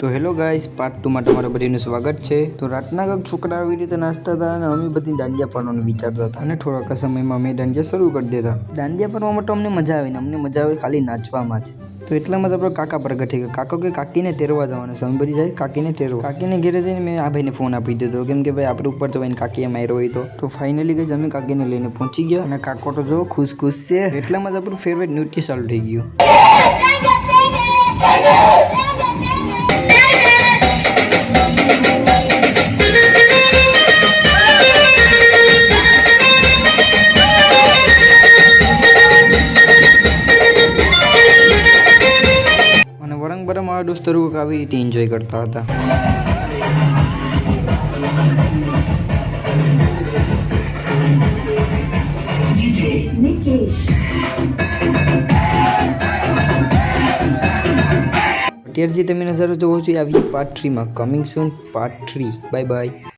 તો hello guys part ટુમાં તમારું બધીનું સ્વાગત છે. તો રાતના કંઈક છોકરા આવી રીતે નાચતા હતા અને અમે બધી દાંડિયા પાડવાનું વિચારતા હતા અને થોડાક સમયમાં અમે દાંડિયા શરૂ કરી દેતા દાંડિયા પાડવા માટે અમને મજા આવે ને અમને મજા આવે ખાલી નાચવામાં જ. તો એટલામાં જ આપણો કાકા પ્રગટ થઈ ગયા. કાકો કે કાકીને તેરવા જવાનું અમે જાય, કાકીને તેરવો. કાકીને ઘેરે જઈને મેં આ ભાઈને ફોન આપી દીધો. કેમ કે ભાઈ આપણે ઉપર તો ભાઈને કાકીએ માર્યો હોય તો. તો ફાઇનલી ગઈ અમે કાકીને લઈને પહોંચી ગયા અને કાકો તો જો ખુશ ખુશ છે. એટલામાં જ આપણું ફેવરેટ નૃત્ય ચાલુ થઈ ગયું. અને પર બરમ મારા દોસ્તો આવી રીતે એન્જોય કરતા હતા અત્યારથી તમે નજારો જોવો છો આવી part થ્રીમાં coming soon part three bye bye